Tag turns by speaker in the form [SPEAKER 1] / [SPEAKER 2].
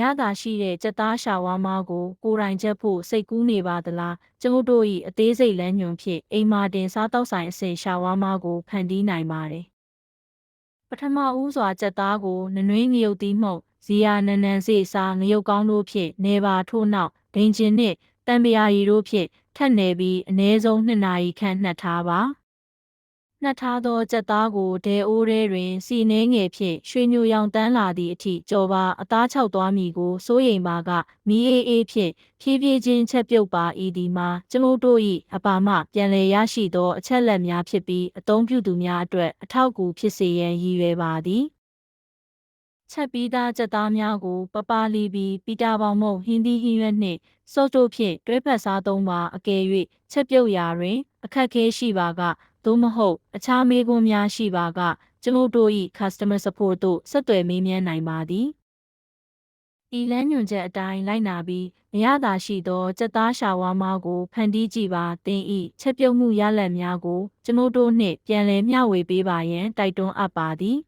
[SPEAKER 1] ရတာရှိတဲ့ကြက်သားရှာဝါမားကိုကိုယ်တိုင်ချက်ဖို့စိတ်ကူးနေပါသလားကျုပ်တို့၏အသေးစိတ်လမ်းညွန်ဖြင့်အိမ်မာတင်စားတောက်ဆိုင်အစင်ရှာဝါမားကိုဖန်တီးနိုင်ပါတယ်ပထမဦးစွာကြက်သားကိုနနွေးငရုတ်သီးမှုန့်ဇီယာနန်နန်စေစားငရုတ်ကောင်းတို့ဖြင့်နေပါထို့နောက်ဒိန်ကျင်နှင့်တံပရာရီတို့ဖြင့်ထပ်နယ်ပြီးအနည်းဆုံး2နာရီခန့်နှက်ထားပါ နှက်ထားသောကြက်သားကိုဒဲအိုးထဲတွင် စီနှဲငယ်ဖြင့်ရွှေညိုရောင်တန်းလာသည့်အထိကြော်ပါအသားချောက်သွားမည်ကိုစိုးရိမ်ပါကမီးအေးအေးဖြင့်ဖြည်းဖြည်းချင်းချက်ပြုတ်ပါဤဒီမှာကျမတို့၏အပါမပြန်လည်ရရှိသောအချက်လက်များဖြစ်ပြီးအသုံးပြုသူများအတွက်အထောက်အကူဖြစ်စေရန်ရည်ရွယ်ပါသည်ချက်ပြီးသားကြက်သားများကို ပပလီပြီးပီတာပေါင်မုံဟင်းသီးဟင်းရွက်နှင့်စော့တို့ဖြင့်တွဲဖက်စားသုံးပါအကယ်၍ချက်ပြုတ်ရာတွင် အခက်အခဲရှိပါက သို့မဟုတ်အခြားမေးခွန်းများရှိပါကကျွန်ုပ်တို့၏ customer support သို့ဆက်သွယ်မေးမြန်းနိုင်ပါသည်ဤလမ်းညွှန်ချက်အတိုင်းလိုက်နာပြီးမရတာရှိသောစက်သားရှာဝါမားကိုဖန်တီးကြည့်ပါသင်ဤချက်ပြုတ်မှုရလဒ်များကိုကျွန်ုပ်တို့နှင့်ပြန်လည်မျှဝေပေးပါရန်တိုက်တွန်းအပ်ပါသည်